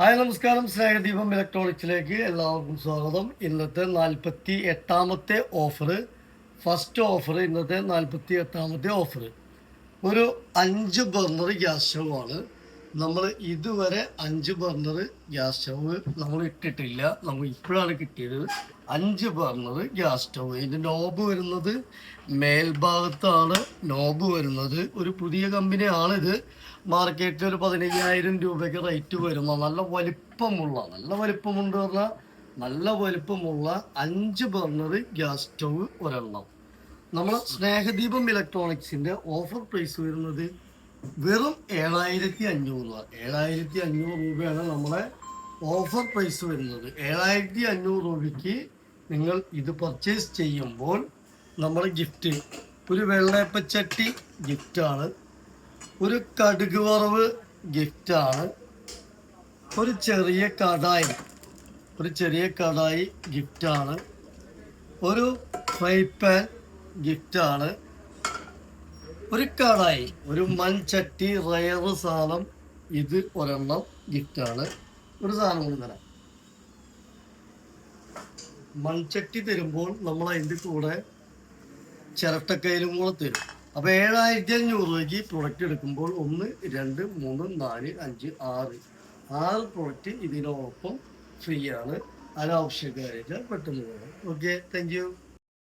Hi നമസ്കാരം. സ്നേഹദീപം ഇലക്ട്രോണിക്സിലേക്ക് എല്ലാവർക്കും സ്വാഗതം. ഇന്നത്തെ നാൽപ്പത്തി എട്ടാമത്തെ ഓഫർ ഫസ്റ്റ് ഓഫർ ഇന്നത്തെ നാൽപ്പത്തി എട്ടാമത്തെ ഓഫർ. ഒരു അഞ്ച് ബർണർ ഗ്യാസ് സ്റ്റൗവാണ്. നമ്മൾ ഇതുവരെ അഞ്ച് ബർണർ ഗ്യാസ് സ്റ്റവ് നമ്മൾ ഇട്ടിട്ടില്ല. നമ്മൾ ഇപ്പോഴാണ് കിട്ടിയത്. അഞ്ച് ബർണർ ഗ്യാസ് സ്റ്റവ് ഇതിന്റെ നോബ് വരുന്നത് മേൽഭാഗത്താണ്. നോബ് വരുന്നത് ഒരു പുതിയ കമ്പനിയാണിത് മാർക്കറ്റിൽ ഒരു പതിനയ്യായിരം രൂപയ്ക്ക് റേറ്റ് വരുന്ന നല്ല വലിപ്പമുള്ള നല്ല വലിപ്പമുണ്ട് പറഞ്ഞാൽ നല്ല വലിപ്പമുള്ള അഞ്ച് ബർണർ ഗ്യാസ് സ്റ്റവ് ഒരെണ്ണം. നമ്മൾ സ്നേഹദീപം ഇലക്ട്രോണിക്സിന്റെ ഓഫർ പ്രൈസ് വരുന്നത് വെറും ഏഴായിരത്തി അഞ്ഞൂറ് രൂപ. ഏഴായിരത്തി അഞ്ഞൂറ് രൂപയാണ് നമ്മളെ ഓഫർ പ്രൈസ് വരുന്നത്. ഏഴായിരത്തി അഞ്ഞൂറ് രൂപയ്ക്ക് നിങ്ങൾ ഇത് പർച്ചേസ് ചെയ്യുമ്പോൾ നമ്മൾ ഗിഫ്റ്റ് ഒരു വെള്ളയപ്പച്ചട്ടി ഗിഫ്റ്റാണ് ഒരു കടുക് വറവ് ഗിഫ്റ്റാണ് ഒരു ചെറിയ കടായി ഒരു ചെറിയ കടായി ഗിഫ്റ്റാണ് ഒരു ഫ്രൈ പാൻ ഗിഫ്റ്റാണ് ഒരു കടായി ഒരു മൺചട്ടി റയർ സാധനം. ഇത് ഒരെണ്ണം ഗിഫ്റ്റാണ്. ഒരു സാധനം കൊണ്ട് തരാം. മൺചട്ടി തരുമ്പോൾ നമ്മൾ അതിന്റെ കൂടെ ചിരട്ടക്കയിലും കൂടെ തരും. അപ്പോൾ ഏഴായിരത്തി അഞ്ഞൂറ് രൂപയ്ക്ക് പ്രൊഡക്റ്റ് എടുക്കുമ്പോൾ ഒന്ന് രണ്ട് മൂന്ന് നാല് അഞ്ച് ആറ്. ആറ് പ്രൊഡക്റ്റ് ഇതിനോടൊപ്പം ഫ്രീ ആണ്. അനാവശ്യക്കാരായിട്ട് പെട്ടെന്ന് വേണം. Okay thank you